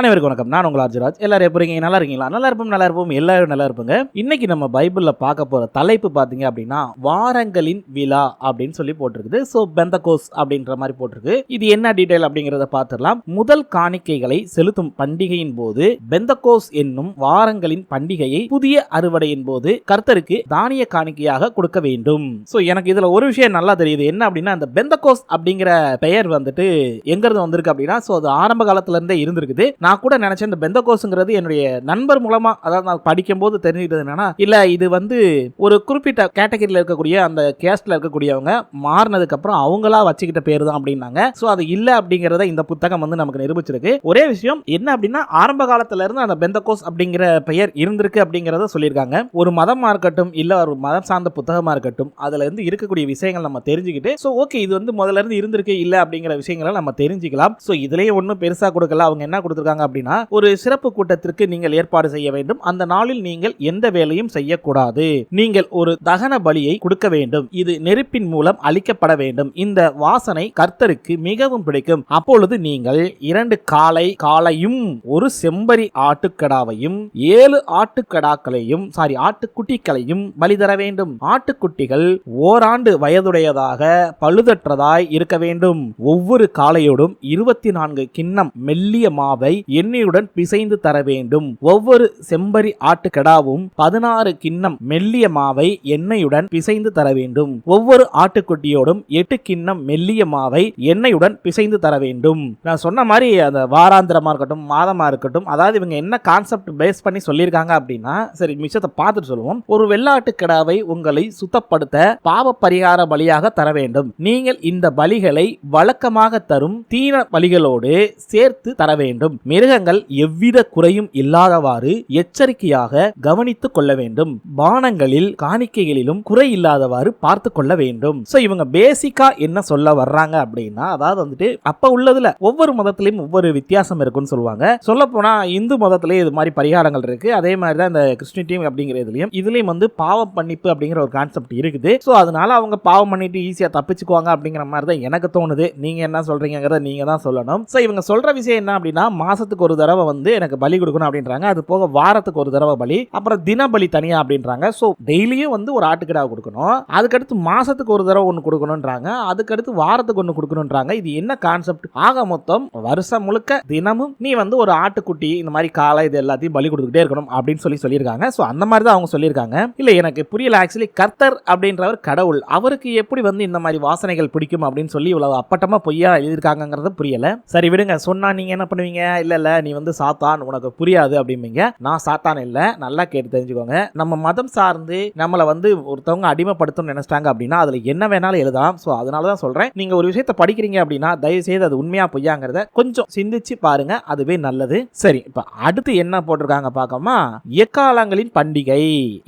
அனைவருக்கும் வணக்கம். நான் உங்கள் அர்ஜுராஜ் எல்லாரும் எப்படி இருக்கீங்க? நல்லா இருக்கீங்களா? நல்லா இருப்போம் நல்லா இருப்போம். எல்லாரும் நல்லா இருப்போங்க. இன்னைக்கு நம்ம பைபிளில் பார்க்க போற தலைப்பு பார்த்தீங்க அப்படின்னா வாரங்களின் விழா அப்படின்னு சொல்லி போட்டிருக்குது. ஸோ பெந்தகோஸ் அப்படின்ற மாதிரி போட்டிருக்கு. இது என்ன டீட்டெயில் அப்படிங்கிறத பார்த்துடலாம். முதல் காணிக்கைகளை செலுத்தும் பண்டிகையின் போது பெந்தகோஸ் என்னும் வாரங்களின் பண்டிகையை புதிய அறுவடையின் போது கர்த்தருக்கு தானிய காணிக்கையாக கொடுக்க வேண்டும். ஸோ எனக்கு இதில் ஒரு விஷயம் நல்லா தெரியுது. என்ன அப்படின்னா அந்த பெந்தகோஸ் அப்படிங்கிற பெயர் வந்துட்டு எங்கிருந்து வந்திருக்கு அப்படின்னா ஸோ அது ஆரம்ப காலத்துல இருந்தே இருந்திருக்குது நான் கூட நினைச்சேன் இந்த பெந்தகோஸுங்கிறது என்னுடைய நண்பர் மூலமா அதாவது நான் படிக்கும்போது தெரிஞ்சுக்கிட்டது என்னன்னா இல்ல இது வந்து ஒரு குறிப்பிட்ட கேட்டகரியில் இருக்கக்கூடிய அந்த கேஸ்ட்ல இருக்கக்கூடியவங்க மாறினதுக்கு அப்புறம் அவங்களா வச்சுக்கிட்ட பேர் தான் அப்படின்னாங்க. ஸோ அது இல்லை அப்படிங்கிறத இந்த புத்தகம் வந்து நமக்கு நிரூபிச்சிருக்கு. ஒரே விஷயம் என்ன அப்படின்னா ஆரம்ப காலத்துல இருந்து அந்த பெந்தகோஸ் அப்படிங்கிற பெயர் இருந்திருக்கு அப்படிங்கிறத சொல்லியிருக்காங்க. ஒரு மதமா இருக்கட்டும் இல்ல ஒரு மதம் சார்ந்த புத்தகமா இருக்கட்டும் அதுல இருந்து இருக்கக்கூடிய விஷயங்கள் நம்ம தெரிஞ்சுக்கிட்டு ஸோ ஓகே இது வந்து முதல்ல இருந்து இருந்திருக்கு இல்லை அப்படிங்கிற விஷயங்களை நம்ம தெரிஞ்சுக்கலாம். ஸோ இதுலயே ஒன்றும் பெருசா கொடுக்கல. அவங்க என்ன கொடுத்துருக்காங்க அப்படின்னா ஒரு சிறப்பு கூட்டத்திற்கு நீங்கள் ஏற்பாடு செய்ய வேண்டும். அந்த நாளில் நீங்கள் எந்த வேலையும் செய்யக்கூடாது. நீங்கள் ஒரு தகன பலியை கொடுக்க வேண்டும். இது நெருப்பின் மூலம் அளிக்கப்பட வேண்டும். இந்த வாசனை கர்த்தருக்கு மிகவும் பிடிக்கும். அப்பொழுது நீங்கள் இரண்டு காலை காலையும் ஒரு செம்பரி ஆட்டுக்கடாவையும் ஏழு ஆட்டுக்கடாக்களையும் சாரி ஆட்டுக்குட்டிகளையும் பலி தர வேண்டும். ஆட்டுக்குட்டிகள் ஓராண்டு வயதுடையதாக பழுதற்றதாய் இருக்க வேண்டும். ஒவ்வொரு காளையோடும் இருபத்தி நான்கு கிண்ணம் மெல்லிய மாவை எண்ணெயுடன் பிசைந்து தர வேண்டும். ஒவ்வொரு செம்பரி ஆட்டுக்கடாவும் பதினாறு கிண்ணம் மெல்லிய மாவை எண்ணெயுடன் பிசைந்து தர வேண்டும். ஒவ்வொரு ஆட்டுக்குட்டியோடும் எட்டு கிண்ணம் மெல்லிய மாவை எண்ணெயுடன் பிசைந்து தர வேண்டும். நான் சொன்ன மாதிரி அந்த வாராந்திரமா இருக்கட்டும் மாதமா இருக்கட்டும் அதாவது இவங்க என்ன கான்செப்ட் பேஸ் பண்ணி சொல்லியிருக்காங்க அப்படின்னா சரி மிச்சத்தை பார்த்துட்டு சொல்லுவோம். ஒரு வெள்ளாட்டு கிடாவை உங்களை சுத்தப்படுத்த பாவ பரிகார பலியாக தர வேண்டும். நீங்கள் இந்த பலிகளை வழக்கமாக தரும் தீன பலிகளோடு சேர்த்து தர வேண்டும். மிருகங்கள் எவ்வித குறையும் இல்லாதவாறு எச்சரிக்கையாக கவனித்துக் கொள்ள வேண்டும். பானங்களில் காணிக்கைகளிலும் குறை இல்லாதவாறு பார்த்து கொள்ள வேண்டும். சோ இவங்க பேசிக்கா என்ன சொல்ல வர்றாங்க அப்படின்னா அதாவது வந்துட்டு அப்ப உள்ளதுல ஒவ்வொரு மதத்திலையும் ஒவ்வொரு வித்தியாசம் இருக்குன்னு சொல்லுவாங்க. சொல்ல போனா இந்து மதத்திலே இது மாதிரி பரிகாரங்கள் இருக்கு. அதே மாதிரி தான் இந்த கிறிஸ்டின் அப்படிங்கிற இதுலயும். இதுலயும் வந்து பாவம் பண்ணிப்பு அப்படிங்கிற ஒரு கான்செப்ட் இருக்குது. ஸோ அதனால அவங்க பாவம் பண்ணிட்டு ஈஸியா தப்பிச்சுக்குவாங்க அப்படிங்கிற மாதிரி தான் எனக்கு தோணுது. நீங்க என்ன சொல்றீங்கிறத நீங்க தான் சொல்லணும். ஸோ இவங்க சொல்ற விஷயம் என்ன அப்படின்னா மாதத்துக்கு ஒரு தடவை வந்து எனக்கு பலி கொடுக்கணும் அப்படின்றாங்க. அது போக வாரத்துக்கு ஒரு தடவை பலி அப்புறம் தினபலி தனியாக அப்படின்றாங்க. ஸோ டெய்லியும் வந்து ஒரு ஆட்டுக்கிடா கொடுக்கணும். அதுக்கடுத்து மாதத்துக்கு ஒரு தடவை ஒன்று கொடுக்கணுன்றாங்க அதுக்கடுத்து வாரத்துக்கு ஒன்று கொடுக்கணுன்றாங்க இது என்ன கான்செப்ட் ஆக மொத்தம் வருஷம் முழுக்க தினமும் நீ வந்து ஒரு ஆட்டுக்குட்டி இந்த மாதிரி காலை இது எல்லாத்தையும் பலி கொடுத்துக்கிட்டே இருக்கணும் அப்படின்னு சொல்லி சொல்லியிருக்காங்க. ஸோ அந்த மாதிரி தான் அவங்க சொல்லியிருக்காங்க. இல்லை எனக்கு புரியல ஆக்சுவலி கர்த்தர் அப்படின்றவர் கடவுள். அவருக்கு எப்படி வந்து இந்த மாதிரி வாசனைகள் பிடிக்கும் அப்படின்னு சொல்லி இவ்வளவு அப்பட்டமாக பொய்யா எழுதியிருக்காங்கிறது புரியல. சரி விடுங்க. சொன்னா நீங்க என்ன பண்ணுவீங்க? இல்ல இல்ல நீ வந்து சாத்தான் உனக்கு புரியாது அப்படிம்பீங்க. நான் சாத்தான் இல்லை நல்லா கேட்டு தெரிஞ்சுக்கோங்க. நம்ம மதம் சார்ந்து நம்மளை வந்து ஒருத்தவங்க அடிமைப்படுத்தணும்னு நினைச்சிட்டாங்க அப்படின்னா அதுல என்ன வேணாலும் எழுதலாம். ஸோ அதனால தான் சொல்றேன். நீங்க ஒரு விஷயத்தை படிக்கிறீங்க அப்படின்னா தயவு செய்து அது உண்மையா பொய்யாங்கிறத கொஞ்சம் சிந்திச்சு பாருங்க. அதுவே நல்லது. சரி இப்ப அடுத்து என்ன போட்டிருக்காங்க பார்க்கமா எக்காலங்களின் பண்டிகை.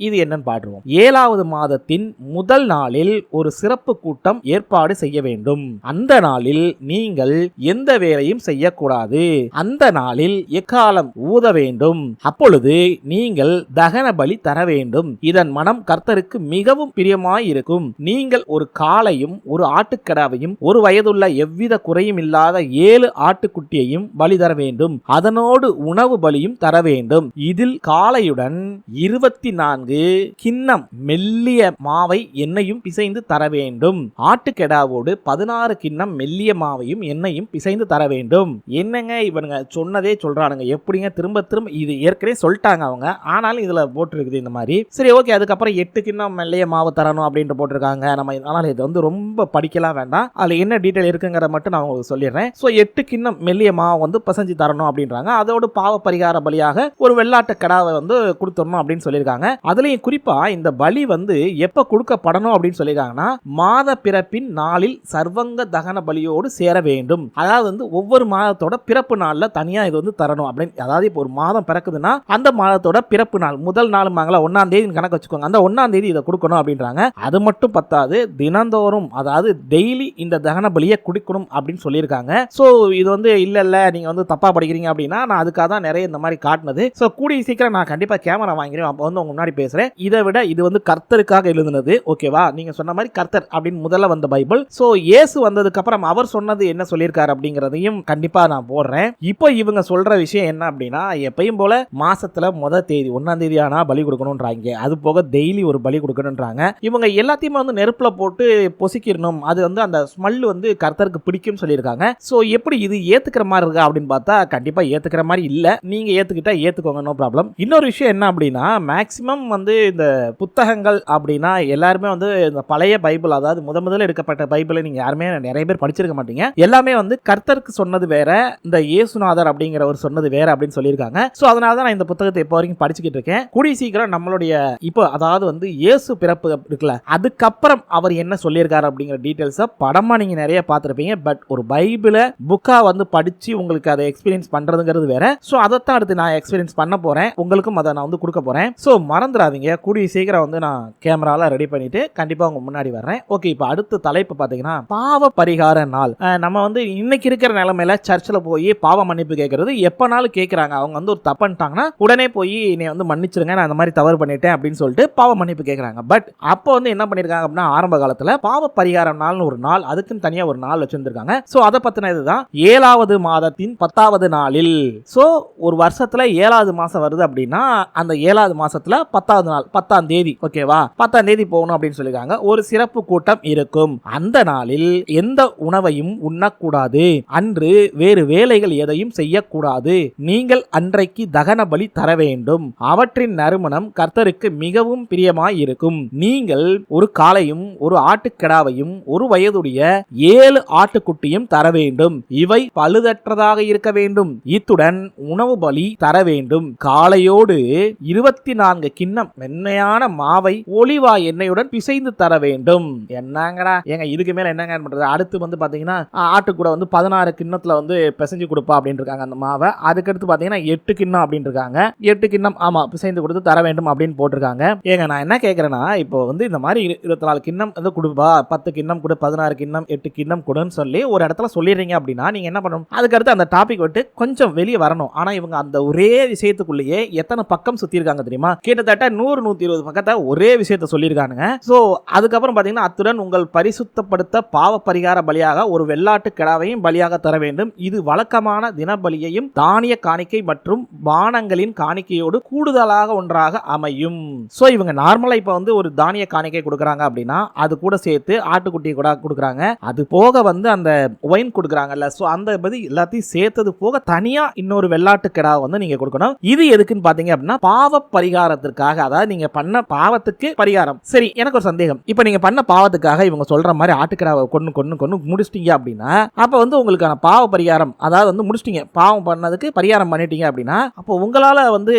இது என்னன்னு பாடுவோம் ஏழாவது மாதத்தின் முதல் நாளில் ஒரு சிறப்பு கூட்டம் ஏற்பாடு செய்ய வேண்டும். அந்த நாளில் நீங்கள் எந்த வேலையும் செய்யக்கூடாது. அந்த நாளில் எக்காலம் ஊத வேண்டும்? அப்பொழுது நீங்கள் தகன பலி தர வேண்டும். இதன் மனம் கர்த்தருக்கு மிகவும் பிரியமாயிருக்கும். நீங்கள் ஒரு காளையும் ஒரு ஆட்டுக்கடாவையும் ஒரு வயதுள்ள எவ்வித குறையும் இல்லாத ஏழு ஆட்டுக்குட்டியையும் பலி தர வேண்டும். அதனோடு உணவு பலியும் தர வேண்டும். இதில் காளையுடன் இருபத்தி நான்கு கிண்ணம் மெல்லிய மாவை எண்ணெயும் பிசைந்து தர வேண்டும். ஆட்டுக்கெடாவோடு பதினாறு கிண்ணம் மெல்லிய மாவையும் எண்ணெயும் பிசைந்து தர வேண்டும். என்னங்க இவனுங்க சொன்னதே சொல்கிறானுங்க எப்படிங்க திரும்ப திரும்ப இது ஏற்கனவே சொல்லிட்டாங்க அவங்க. ஆனாலும் இதில் போட்டிருக்குது இந்த மாதிரி. சரி ஓகே அதுக்கப்புறம் எட்டு கிண்ணம் மெல்லிய மாவு தரணும் அப்படின்ட்டு போட்டிருக்காங்க. நம்ம அதனால் இது வந்து ரொம்ப படிக்கலாம் வேண்டாம். அதில் என்ன டீட்டெயில் இருக்குங்கிற மட்டும் நான் உங்களுக்கு சொல்லிடுறேன். ஸோ எட்டு கிண்ணம் மெல்லிய மாவு வந்து பசஞ்சு தரணும் அப்படின்றாங்க. அதோடு பாவ பரிகார பலியாக ஒரு வெள்ளாட்டு கடாவை வந்து கொடுத்துடணும் அப்படின்னு சொல்லியிருக்காங்க. அதுலேயும் குறிப்பாக இந்த பலி வந்து எப்போ கொடுக்கப்படணும் அப்படின்னு சொல்லியிருக்காங்கன்னா மாத பிறப்பின் நாளில் சர்வங்க தகன பலியோடு சேர வேண்டும். அதாவது வந்து ஒவ்வொரு மாதத்தோட பிறப்பு நாளில் தனி தனியாக இது வந்து தரணும் அப்படின்னு அதாவது இப்போ ஒரு மாதம் பிறக்குதுன்னா அந்த மாதத்தோட பிறப்பு நாள் முதல் நாளுமாங்களா ஒன்றாம் தேதி கணக்கு வச்சுக்கோங்க. அந்த ஒன்றாம் தேதி இதை கொடுக்கணும் அப்படின்றாங்க. அது மட்டும் பத்தாது தினந்தோறும் அதாவது டெய்லி இந்த தகன பலியை குடிக்கணும் அப்படின்னு சொல்லியிருக்காங்க. ஸோ இது வந்து இல்லை இல்லை நீங்கள் வந்து தப்பாக படிக்கிறீங்க அப்படின்னா நான் அதுக்காக தான் நிறைய இந்த மாதிரி காட்டினது. ஸோ கூடிய சீக்கிரம் நான் கண்டிப்பாக கேமரா வாங்கிறேன் அப்போ வந்து உங்க முன்னாடி பேசுகிறேன் இதை விட இது வந்து கர்த்தருக்காக எழுதுனது. ஓகேவா நீங்கள் சொன்ன மாதிரி கர்த்தர் அப்படின்னு முதல்ல வந்த பைபிள். ஸோ இயேசு வந்ததுக்கு அப்புறம் அவர் சொன்னது என்ன சொல்லியிருக்காரு அப்படிங்கிறதையும் கண்டிப்பாக நான் போடுறேன். இப்போ இவங்க சொல்கிற விஷயம் என்ன அப்படின்னா எப்பயும் போல மாசத்துல முத தேதி ஒன்றாம் தேதி ஆனால் பலி கொடுக்கணுன்றாங்க அது போக டெய்லி ஒரு பலி கொடுக்கணுன்றாங்க இவங்க எல்லாத்தையுமே வந்து நெருப்பில் போட்டு பொசிக்கிடணும். அது வந்து அந்த ஸ்மெல் வந்து கர்த்தருக்கு பிடிக்கும் சொல்லியிருக்காங்க. ஸோ எப்படி இது ஏற்றுக்கிற மாதிரி இருக்கா அப்படின்னு பார்த்தா கண்டிப்பாக ஏற்றுக்கிற மாதிரி இல்லை. நீங்கள் ஏற்றுக்கிட்டா ஏற்றுக்கோங்க நோ ப்ராப்ளம் இன்னொரு விஷயம் என்ன அப்படின்னா மேக்ஸிமம் வந்து இந்த புத்தகங்கள் அப்படின்னா எல்லாருமே வந்து இந்த பழைய பைபிள் அதாவது முத முதல்ல எடுக்கப்பட்ட பைபிளை நீங்கள் யாருமே நிறைய பேர் படிச்சிருக்க மாட்டீங்க. எல்லாமே வந்து கர்த்தருக்கு சொன்னது வேற இந்த இயேசுநாதர் அப்படிங்கிறவர் சொன்னது வேற அப்படின்னு சொல்லியிருக்காங்க. ஸோ அதனால தான் நான் இந்த புத்தகத்தை இப்போ வரைக்கும் படிச்சுக்கிட்டு இருக்கேன். கூடிய சீக்கிரம் நம்மளுடைய இப்போ அதாவது வந்து இயேசு பிறப்பு இருக்குல்ல அதுக்கப்புறம் அவர் என்ன சொல்லியிருக்காரு அப்படிங்கிற டீட்டெயில்ஸை படமாக நீங்கள் நிறைய பார்த்துருப்பீங்க. பட் ஒரு பைபிளை புக்காக வந்து படித்து உங்களுக்கு அதை எக்ஸ்பீரியன்ஸ் பண்ணுறதுங்கிறது வேற. ஸோ அதைத்தான் அடுத்து நான் எக்ஸ்பீரியன்ஸ் பண்ண போகிறேன் உங்களுக்கும் அதை நான் வந்து கொடுக்க போறேன். ஸோ மறந்துடாதீங்க. கூடிய சீக்கிரம் வந்து நான் கேமரால ரெடி பண்ணிட்டு கண்டிப்பாக உங்கள் முன்னாடி வர்றேன். ஓகே இப்போ அடுத்த தலைப்பு பார்த்தீங்கன்னா பாவ பரிகார நாள். நம்ம வந்து இன்னைக்கு இருக்கிற நிலமையில சர்ச்சில் போய் பாவ மன்னிப்பு கேட்கறது எப்பனாலும் கேட்குறாங்க அவங்க வந்து ஒரு தப்புன்ட்டாங்கன்னா உடனே போய் என்னை வந்து மன்னிச்சிருங்க நான் அந்த மாதிரி தவறு பண்ணிட்டேன் அப்படின்னு சொல்லிட்டு பாவ மன்னிப்பு கேட்குறாங்க பட் அப்போ வந்து என்ன பண்ணியிருக்காங்க அப்படின்னா ஆரம்ப காலத்தில் பாவ பரிகாரம் நாள்னு ஒரு நாள் அதுக்குன்னு தனியாக ஒரு நாள் வச்சுருந்துருக்காங்க. ஸோ அதை பற்றின இதுதான். ஏழாவது மாதத்தின் பத்தாவது நாளில். ஸோ ஒரு வருஷத்துல ஏழாவது மாசம் வருது அப்படின்னா அந்த ஏழாவது மாதத்தில் பத்தாவது நாள் பத்தாம் தேதி ஓகேவா பத்தாம் தேதி போகணும் அப்படின்னு சொல்லியிருக்காங்க ஒரு சிறப்பு கூட்டம் இருக்கும். அந்த நாளில் எந்த உணவையும் உண்ணக்கூடாது. அன்று வேறு வேலைகள் எதையும் செய்யக்கூடாது. நீங்கள் அன்றைக்கு தகன பலி தர வேண்டும். அவற்றின் நறுமணம் கர்த்தருக்கு மிகவும் பிரியமாயிருக்கும். நீங்கள் ஒரு காளையும் ஒரு ஆட்டுக்கிடாவையும் ஒரு வயதுடைய ஏழு ஆட்டுக்குட்டியும் தர வேண்டும். இவை பழுதற்றதாக இருக்க வேண்டும். இத்துடன் உணவு பலி தர வேண்டும். காளையோடு இருபத்தி நான்கு கிண்ணம் மென்மையான மாவை ஒளிவா எண்ணெயுடன் பிசைந்து தர வேண்டும். என்னங்கடா? ஏங்க இதுக்கு மேல என்னங்க பண்றது? அடுத்து வந்து பாத்தீங்கன்னா ஆட்டுக்கூட வந்து பதினாறு கிண்ணத்துல வந்து பிசைஞ்சு கொடுப்பா அப்படின்னு கொடுத்துருக்காங்க அந்த மாவை. அதுக்கடுத்து பார்த்தீங்கன்னா எட்டு கிண்ணம் அப்படின்னு இருக்காங்க எட்டு கிண்ணம் ஆமாம் பிசைந்து கொடுத்து தர வேண்டும் அப்படின்னு போட்டிருக்காங்க. ஏங்க நான் என்ன கேட்குறேன்னா இப்போ வந்து இந்த மாதிரி இருபத்தி நாலு கிண்ணம் வந்து கொடுப்பா பத்து கிண்ணம் கொடு பதினாறு கிண்ணம் எட்டு கிண்ணம் கொடுன்னு சொல்லி ஒரு இடத்துல சொல்லிடுறீங்க அப்படின்னா நீங்கள் என்ன பண்ணணும்? அதுக்கடுத்து அந்த டாபிக் விட்டு கொஞ்சம் வெளியே வரணும். ஆனால் இவங்க அந்த ஒரே விஷயத்துக்குள்ளேயே எத்தனை பக்கம் சுற்றி இருக்காங்க தெரியுமா? கிட்டத்தட்ட நூறு நூற்றி இருபது பக்கத்தை ஒரே விஷயத்த சொல்லியிருக்கானுங்க. ஸோ அதுக்கப்புறம் பார்த்தீங்கன்னா அத்துடன் உங்கள் பரிசுத்தப்படுத்த பாவ பரிகார பலியாக ஒரு வெள்ளாட்டு கிடாவையும் பலியாக தர வேண்டும். இது வழக்கமான பலியையும் தானிய காணிக்கை மற்றும் பானங்களின் காணிக்கையோடு கூடுதலாக ஒன்றாக அமையும். ஸோ இவங்க நார்மலா இப்போ வந்து ஒரு தானிய காணிக்கை கொடுக்குறாங்க அப்படின்னா அது கூட சேர்த்து ஆட்டுக்குட்டி கூட கொடுக்குறாங்க. அது போக வந்து அந்த ஒயின் கொடுக்குறாங்கல்ல ஸோ அந்த பதி எல்லாத்தையும் சேர்த்தது போக தனியா இன்னொரு வெள்ளாட்டு கிடா வந்து நீங்க கொடுக்கணும். இது எதுக்குன்னு பாத்தீங்க அப்படின்னா பாவ பரிகாரத்திற்காக அதாவது நீங்க பண்ண பாவத்துக்கு பரிகாரம். சரி எனக்கு ஒரு சந்தேகம். இப்போ நீங்க பண்ண பாவத்துக்காக இவங்க சொல்ற மாதிரி ஆட்டுக்கிடாவை கொண்டு கொண்டு கொண்டு முடிச்சிட்டீங்க அப்படின்னா அப்ப வந்து உங்களுக்கான பாவ பரிகாரம் அதாவது வந்து முடிச்சிட்டீங்க. பாவம் பண்ணதுக்கு பரிகாரம் பண்ணிட்டீங்க அப்படின்னா அப்போ உங்களால் வந்து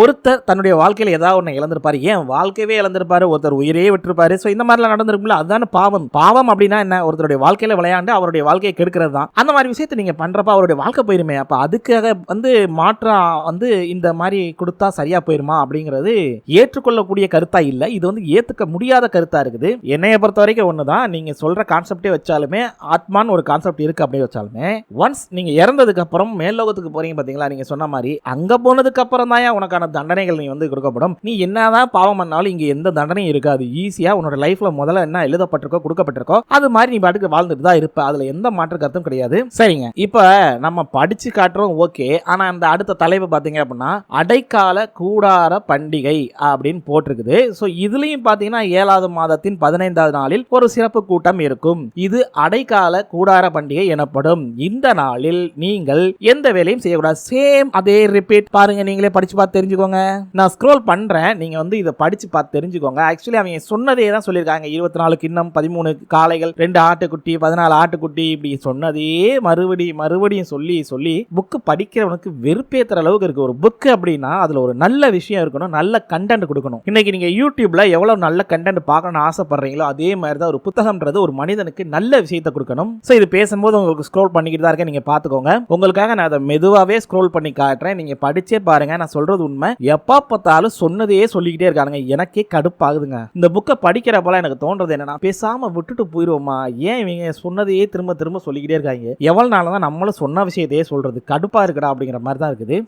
ஒருத்தர் தன்னுடைய வாழ்க்கையில் ஏதாவது ஒன்று இழந்திருப்பார். ஏன்? வாழ்க்கையவே இழந்திருப்பார். ஒருத்தர் உயிரே விட்டுருப்பாரு. ஸோ இந்த மாதிரிலாம் நடந்திருக்கும்ல? அதுதான் பாவம். பாவம் அப்படின்னா என்ன? ஒருத்தருடைய வாழ்க்கையில் விளையாண்டு அவருடைய வாழ்க்கையை கெடுக்கிறது தான். அந்த மாதிரி விஷயத்தை நீங்கள் பண்ணுறப்ப அவருடைய வாழ்க்கை போயிருமே. அப்போ அதுக்காக வந்து மாற்றம் வந்து இந்த மாதிரி கொடுத்தா சரியாக போயிருமா அப்படிங்கிறது ஏற்றுக்கொள்ளக்கூடிய கருத்தா இல்லை. இது வந்து ஏற்றுக்க முடியாத கருத்தா இருக்குது. என்னைய பொறுத்த வரைக்கும் ஒன்று தான் நீங்கள் சொல்கிற கான்செப்டே வச்சாலுமே ஆத்மான்னு ஒரு கான்செப்ட் இருக்குது அப்படி வச்சாலுமே ஒன்ஸ் நீங்கள் இறந்ததுக்கு அப்புறம் மேல்லோகத்துக்கு போறீங்க பாத்தீங்களா? நீங்க சொன்ன மாதிரி அங்க போனதுக்கு அப்புறம் தான் உனக்கான தண்டனைகள் நீ வந்து கொடுக்கப்படும். நீ என்னதான் பாவம் பண்ணாலும் இங்க எந்த தண்டனையும் இருக்காது. ஈஸியா உன்னோட லைஃப்ல முதல்ல என்ன எழுதப்பட்டிருக்கோ கொடுக்கப்பட்டிருக்கோ அது மாதிரி நீ பாட்டுக்கு வாழ்ந்துட்டு தான் இருப்ப. அதுல எந்த மாற்று கருத்தும் கிடையாது. சரிங்க. இப்ப நம்ம படிச்சு காட்டுறோம் ஓகே. ஆனா அந்த அடுத்த தலைப்பு பாத்தீங்க அப்படின்னா அடைக்கால கூடார பண்டிகை அப்படின்னு போட்டிருக்குது. ஸோ இதுலயும் பாத்தீங்கன்னா ஏழாவது மாதத்தின் பதினைந்தாவது நாளில் ஒரு சிறப்பு கூட்டம் இருக்கும். இது அடைக்கால கூடார பண்டிகை எனப்படும். இந்த நாளில் நீங்கள் எந்த வேலையும் செய்யக்கூடாது. சேம் அதே ரிப்பீட் பாருங்க நீங்களே படிச்சு பார்த்து தெரிஞ்சுக்கோங்க. நான் ஸ்க்ரோல் பண்றேன். நீங்க வந்து இதை படிச்சு பார்த்து தெரிஞ்சுக்கோங்க. ஆக்சுவலி அவங்க சொன்னதே தான் சொல்லியிருக்காங்க. இருபத்தி நாலு கிண்ணம் பதிமூணு காளைகள் ரெண்டு ஆட்டுக்குட்டி பதினாலு ஆட்டுக்குட்டி இப்படி சொன்னதே மறுபடி மறுபடியும் சொல்லி சொல்லி புக்கு படிக்கிறவனுக்கு வெறுப்பேத்துற அளவுக்கு இருக்கு. ஒரு புக்கு அப்படின்னா அதுல ஒரு நல்ல விஷயம் இருக்கணும். நல்ல கண்டென்ட் கொடுக்கணும். இன்னைக்கு நீங்க யூடியூப்ல எவ்வளவு நல்ல கண்டென்ட் பார்க்கணும்னு ஆசைப்படுறீங்களோ அதே மாதிரி தான் ஒரு புத்தகம்ன்றது ஒரு மனிதனுக்கு நல்ல விஷயத்தை கொடுக்கணும். ஸோ இது பேசும்போது உங்களுக்கு ஸ்க்ரோல் பண்ணிக்கிட்டு தான் இருக்கேன். நீங்க பாத்துக்கோங்க உங்களுக்காக நான் அதை மெதுவாகவே ஸ்க்ரோல் பண்ணி காட்டுறேன். நீங்கள் படிச்சே பாருங்க. நான் சொல்றது உண்மை. எப்போ பார்த்தாலும் சொன்னதையே சொல்லிக்கிட்டே இருக்கானுங்க. எனக்கே கடுப்பாகுதுங்க. இந்த புக்கை படிக்கிறப்பலாம் எனக்கு தோன்றது என்னன்னா பேசாம விட்டுட்டு போயிடுவோமா ஏன் இவங்க சொன்னதையே திரும்ப திரும்ப சொல்லிக்கிட்டே இருக்காங்க? எவ்வளவு நாள் தான் நம்மளும் சொன்ன விஷயத்தையே சொல்றது? கடுப்பா இருக்கடா அப்படிங்கிற மாதிரி தான் இருக்குது.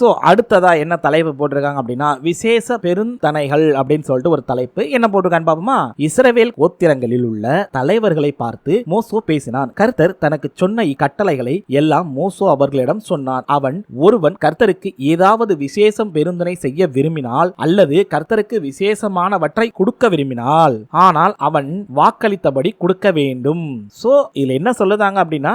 ஸோ அடுத்ததாக என்ன தலைப்பு போட்டிருக்காங்க அப்படின்னா விசேஷ பெருந்தனைகள் அப்படின்னு சொல்லிட்டு ஒரு தலைப்பு. என்ன போட்டிருக்கான்னு பாப்போமா இஸ்ரவேல் கோத்திரங்களில் உள்ள தலைவர்களை பார்த்து மோசோ பேசினான். கர்த்தர் தனக்கு சொன்ன இக்கட்டளைகளை எல்லாம் மோசோ அவர்களிடம் சொன்னான் அவன் ஒருவன் கர்த்தருக்கு ஏதாவது விசேஷம் பெருந்தனை செய்ய விரும்பினால் அல்லது கர்த்தருக்கு விசேஷமானவற்றை கொடுக்க விரும்பினால் ஆனால் அவன் வாக்களித்தபடி கொடுக்க வேண்டும். சோ இதுல என்ன சொல்லுதாங்க அப்படின்னா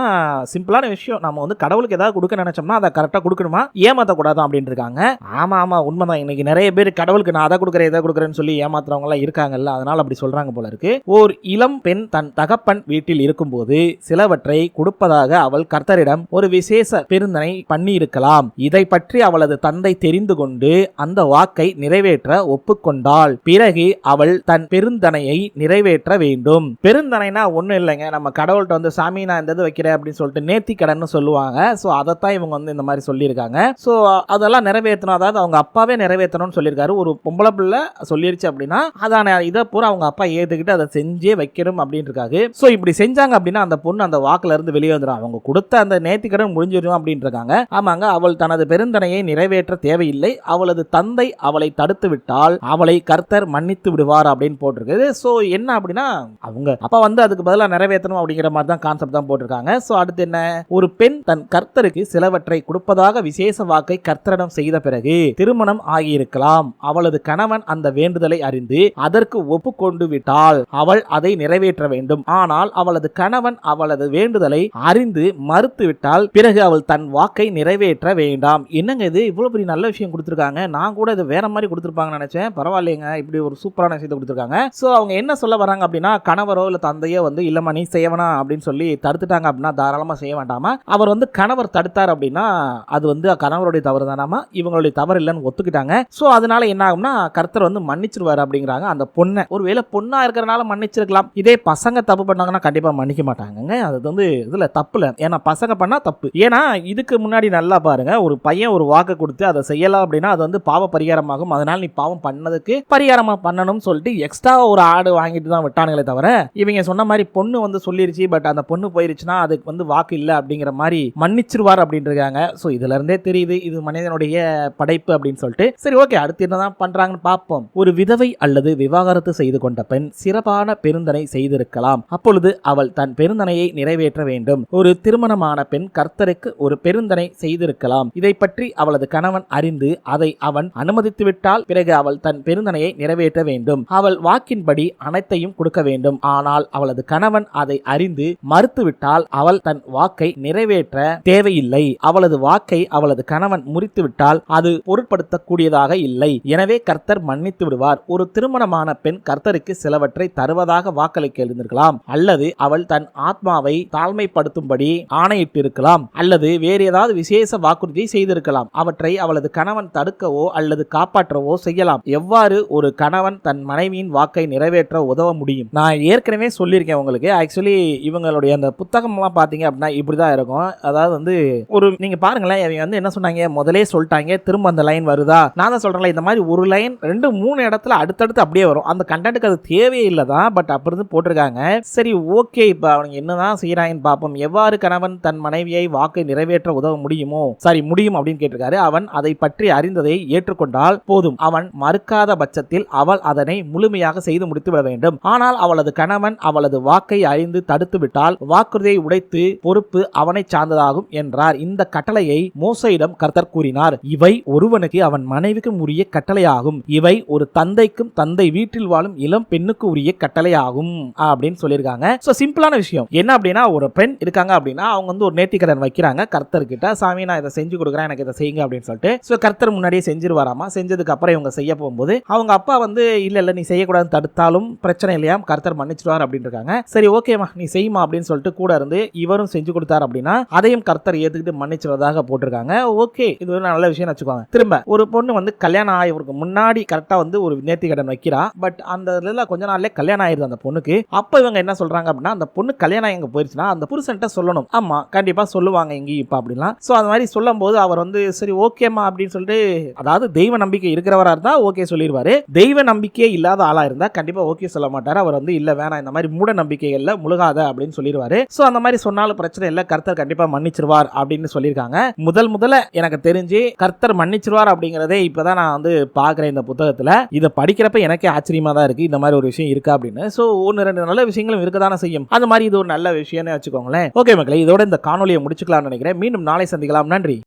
சிம்பிளான விஷயம். நம்ம வந்து கடவுளுக்கு ஏதாவது கொடுக்க நினைச்சோம்னா அதை கரெக்டா கொடுக்கணுமா? ஏமாத்தக்கூடாது? அப்படின்னு இருக்காங்க ஆமா ஆமா உண்மைதான். இன்னைக்கு நிறைய பேர் கடவுளுக்கு நான் அதை கொடுக்குறேன் இதை கொடுக்குறேன்னு சொல்லி ஏமாத்துறவங்க இருக்காங்கல்ல அதனால அப்படி சொல்றாங்க போல இருக்கு. ஓர் இளம் பெண் தன் தகப்பன் வீட்டில் இருக்கும்போது சிலவற்றை கொடுப்பதாக அவள் கர்த்தரிடம் ஒரு விசேஷ பெருந்தனை பண்ணி இருக்கலாம் இதை பற்றி அவளது தந்தை தெரிந்து கொண்டு அந்த வாக்கை நிறைவேற்ற ஒப்புக்கொண்டாள். பிறகு அவள் தன் பெருந்தனையை நிறைவேற்ற வேண்டும். பெருந்தனைனா ஒண்ணும் இல்லைங்க. நம்ம கடவுள்கிட்ட வந்து சாமி நான் இந்த இது வைக்கிறேன் அப்படின்னு சொல்லிட்டு நேர்த்தி கடன் சொல்லுவாங்க. ஸோ அதைத்தான் இவங்க வந்து இந்த மாதிரி சொல்லியிருக்காங்க. ஸோ அதெல்லாம் நிறைவேற்றணும். அதாவது அவங்க அப்பாவே நிறைவேற்றணும்னு சொல்லியிருக்காரு. ஒரு பொம்பளை பிள்ளை சொல்லிருச்சு அப்படின்னா அதான இதை பூரா அவங்க அப்பா ஏற்றுக்கிட்டு அதை செஞ்சே வைக்கணும் அப்படின்னு ஸோ இப்படி செஞ்சாங்க அப்படின்னா அந்த பொண்ணு அந்த வாக்குல இருந்து வெளியே வந்துடும் அவங்க கொடுத்த அந்த நேர்த்தி முடிஞ்சிடும் அப்படின்னு இருக்காங்க ஆமாங்க அவள் தனது பெருந்தனையை நிறைவேற்ற தேவையில்லை. அவளது தந்தை அவளை தடுத்து விட்டால் அவளை கர்த்தர் மன்னித்து விடுவார் அப்படின்னு போட்டிருக்குது. ஸோ என்ன அப்படின்னா அவங்க அப்பா வந்து அதுக்கு பதிலாக நிறைவேற்றணும் அப்படிங்கிற மாதிரி தான் கான்செப்ட் தான் போட்டிருக்காங்க. ஸோ அடுத்து என்ன? ஒரு பெண் தன் கர்த்தருக்கு சிலவற்றை கொடுப்பதாக விசேஷ வாக்கை கர்த்தரிடம் செய்த பிறகு திருமணம் ஆகியிருக்கலாம். அவளது கணவன் அந்த வேண்டுதலை அறிந்து அதற்கு ஒப்புக்கொண்டு விட்டால் அவள் அதை நிறைவேற்ற வேண்டும். ஆனால் அவளது கணவன் அவளது வேண்டுதலை அறிந்து மறுத்துவிட்டால் பிறகு அவள் தன் வாக்கை நிறைவேற்ற வேண்டாம். என்னங்க இது? இவ்வளவு பெரிய நல்ல விஷயம் கொடுத்துருக்காங்க. நான் கூட இது வேற மாதிரி கொடுத்துருப்பாங்கன்னு நினைச்சேன். பரவாயில்லைங்க. இப்படி ஒரு சூப்பரான விஷயத்தை கொடுத்துருக்காங்க. ஸோ அவங்க என்ன சொல்ல வராங்க அப்படின்னா கணவரோ இல்லை தந்தையோ வந்து இல்லம்மா நீ செய்யவனா? அப்படின்னு சொல்லி தடுத்துட்டாங்க அப்படின்னா தாராளமாக செய்ய வேண்டாமா? அவர் வந்து கணவர் தடுத்தார் அப்படின்னா அது வந்து கணவருடைய தவறு தானாமா இவங்களுடைய தவறு இல்லைன்னு ஒத்துக்கிட்டாங்க. ஸோ அதனால என்ன ஆகும்னா கர்த்தர் வந்து மன்னிச்சிருவாரு அப்படிங்கிறாங்க அந்த பொண்ணை. ஒருவேளை பொண்ணா இருக்கிறனால மன்னிச்சிருக்கலாம். இதே பசங்க தப்பு பண்ணாங்கன்னா கண்டிப்பா மன்னிக்க மாட்டாங்க அது வந்து இதுல தப்பு இல்லை. ஏன்னா பசங்க பண்ணா தப்பு. ஏன்னா இதுக்கு முன்னாடி நல்லா பாருங்க. ஒரு பையன் ஒரு வாக்கு கொடுத்து அதை செய்யலாம் அப்படின்னா அது வந்து பாவ பரிகாரமாகும். அதனால நீ பாவம் பண்ணதுக்கு பரிகாரமா பண்ணணும்னு சொல்லிட்டு எக்ஸ்ட்ரா ஒரு ஆடு வாங்கிட்டு தான் விட்டானுங்களே தவிர இவங்க சொன்ன மாதிரி பொண்ணு வந்து சொல்லிருச்சு. பட் அந்த பொண்ணு போயிருச்சுன்னா அதுக்கு வந்து வாக்கு இல்லை அப்படிங்கிற மாதிரி மன்னிச்சிருவார் அப்படின்னு இருக்காங்க. ஸோ இதுல இருந்தே தெரியுது. இது மனிதனுடைய படைப்பு அப்படின்னு சொல்லிட்டு சரி ஓகே அடுத்து என்னதான் பண்றாங்கன்னு பார்ப்போம். ஒரு விதவை அல்லது விவாகரத்து செய்து கொண்ட பெண் சிறப்பான பெருந்தனை செய்திருக்கலாம். அப்பொழுது அவள் தன் பெருந்தனையை நிறைவேற்ற வேண்டும். ஒரு திருமணமான பெண் கர்த்தருக்கு ஒரு பெருந்தனை செய்திருக்கலாம். இதை பற்றி அவளது கணவன் அறிந்து அதை அவன் அனுமதித்து விட்டால் பிறகு அவள் தன் பெருந்தனையை நிறைவேற்ற வேண்டும். அவள் வாக்கின்படி அனைத்தையும் கொடுக்க வேண்டும். ஆனால் அவளது கணவன் அதை அறிந்து மறுத்துவிட்டால் அவள் தன் வாக்கை நிறைவேற்ற தேவையில்லை. அவளது வாக்கை அவளது கணவன் முறித்துவிட்டால் அது பொருட்படுத்தக்கூடியதாக இல்லை. எனவே கர்த்தர் மன்னித்து விடுவார். ஒரு திருமணமான பெண் கர்த்தருக்கு சிலவற்றை தருவதாக வாக்களிக்க எழுந்திருக்கலாம். அல்லது அவள் தன் ஆத்மாவை தாழ்மைப்படுத்தும்படி ஆணையிட்டிருக்கலாம். அல்லது வேறு ஏதாவது விசேஷ வாக்குறுதியை செய்திருக்கலாம். அவற்றை அவளது கணவன் தடுக்கவோ அல்லது காப்பாற்றவோ செய்யலாம். எவ்வாறு ஒரு கணவன் தன் மனைவியின் வாக்கை நிறைவேற்ற உதவ முடியும்? நான் ஏற்கனவே சொல்லியிருக்கேன் உங்களுக்கு. ஆக்சுவலி இவங்களுடைய அந்த புத்தகம்லாம் பார்த்தீங்க அப்படின்னா இப்படிதான் இருக்கும். அதாவது வந்து ஒரு நீங்க பாருங்களேன் இவங்க வந்து என்ன சொன்னாங்க? முதலே சொல்லிட்டாங்க திரும்ப அந்த லைன் வருதா? நான் தான் சொல்றேன்ல இந்த மாதிரி ஒரு லைன் ரெண்டு மூணு இடத்துல அடுத்தடுத்து அப்படியே வரும். அந்த கண்டென்ட்டுக்கு அது தேவையே இல்லை தான் பட் அப்படி இருந்து போட்டிருக்காங்க. சரி ஓகே இப்போ அவங்க என்னதான் செய்யறாங்கன்னு பார்ப்போம். எவ்வாறு கணவன் தன் மனைவியை வாக்கை நிறைவேற்ற உதவ முடியுமோ? சாரி முடியும் அப்படின்னு கேட்டிருக்காரு. அவன் அதை பற்றி அறிந்ததை ஏற்றுக்கொண்டால் போதும். அவன் மறுக்காத பட்சத்தில் அவள் அதனை முழுமையாக செய்து முடித்து விட வேண்டும். ஆனால் அவளது கணவன் அவளது வாக்கை அறிந்து தடுத்து விட்டால் வாக்குறுதியை உடைத்து பொறுப்பு அவனை சார்ந்ததாகும் என்றார். இந்த கட்டளையை மோசையிடம் கர்த்தர் கூறினார். இவை ஒருவனுக்கு அவன் மனைவிக்கும் உரிய கட்டளையாகும். இவை ஒரு தந்தைக்கும் தந்தை வீட்டில் வாழும் இளம் பெண்ணுக்கு உரிய கட்டளையாகும் அப்படின்னு சொல்லியிருக்காங்க. ஸோ சிம்பிளான விஷயம். என்ன அப்படின்னா ஒரு பெண் இருக்காங்க அப்படின்னா அவங்க வந்து ஒரு நேர்த்திக்கடன் வைக்கிறாங்க. கர்த்தர் கிட்ட சாமி நான் இதை செஞ்சு கொடுக்குறேன் எனக்கு இதை செய்யுங்க அப்படின்னு சொல்லிட்டு. ஸோ கர்த்தர் முன்னாடியே செஞ்சிருவாராமா? செஞ்சதுக்கு அப்புறம் இவங்க செய்ய போகும்போது அவங்க அப்பா வந்து இல்லை இல்லை நீ செய்யக்கூடாதுன்னு தடுத்தாலும் பிரச்சனை இல்லையா கர்த்தர் மன்னிச்சிடுவார் அப்படின்னு இருக்காங்க. சரி ஓகேமா நீ செய்யுமா? அப்படின்னு சொல்லிட்டு கூட இருந்து இவரும் செஞ்சு கொடுத்தாரு அப்படின்னா அதையும் கர்த்தர் ஏற்றுக்கிட்டு மன்னிச்சிடுவதாக போட்டிருக்காங்க. ஓகே இது ஒரு நல்ல விஷயம் வச்சுக்கோங்க. திரும்ப ஒரு பொண்ணு வந்து கல்யாணம் ஆகிவருக்கு முன்னாடி கரெக்டாக வந்து ஒரு நேர்த்தி கடன் வைக்கிறா. பட் அந்த இதில் கொஞ்ச நாள்லயே கல்யாணம் ஆயிருது அந்த பொண்ணுக்கு. அப்போ இவங்க என்ன சொல்கிறாங்க அப்படின்னா அந்த பொண்ணு கல்யாணம் எங்கே போயிருச்சுன்னா அந்த புருஷன்ட்ட சொல்லணும். ஆமாம் கண்டிப்பாக சொல்லுவாங்க எங்கேயும் இப்போ அப்படிலாம். ஸோ அந்த மாதிரி சொல்லும் போது அவர் வந்து சரி ஓகேம்மா அப்படின்னு சொல்லிட்டு அதாவது தெய்வ நம்பிக்கை இருக்கிறவராக இருந்தால் ஓகே சொல்லிடுவாரு தெய்வ நம்பிக்கையே இல்லாத ஆளாக இருந்தால் கண்டிப்பாக ஓகே சொல்ல மாட்டார். அவர் வந்து இல்லை வேணாம் இந்த மாதிரி மூட நம்பிக்கைகளில் முழுகாத அப்படின்னு சொல்லிடுவாரு ஸோ அந்த மாதிரி சொன்னாலும் பிரச்சனை இல்லை. கருத்தர் கண்டிப்பாக மன்னிச்சிருவார் அப்படின்னு சொல்லியிருக்காங்க. முதல் முதல்ல எனக்கு தெரிஞ்ச தெரிஞ்சு கர்த்தர் மன்னிச்சிருவார் அப்படிங்கிறதே இப்பதான் நான் வந்து பார்க்குறேன் இந்த புத்தகத்தில். இதை படிக்கிறப்ப எனக்கே ஆச்சரியமா தான் இருக்கு. இந்த மாதிரி ஒரு விஷயம் இருக்கா அப்படின்னு. ஸோ ஒன்று ரெண்டு நல்ல விஷயங்களும் இருக்க தானே செய்யும். அந்த மாதிரி இது ஒரு நல்ல விஷயம்னு வச்சுக்கோங்களேன். ஓகே மக்களே இதோட இந்த காணொலியை முடிச்சுக்கலாம்னு நினைக்கிறேன். மீண்டும் நாளை சந்திக்கலாம். நன்றி.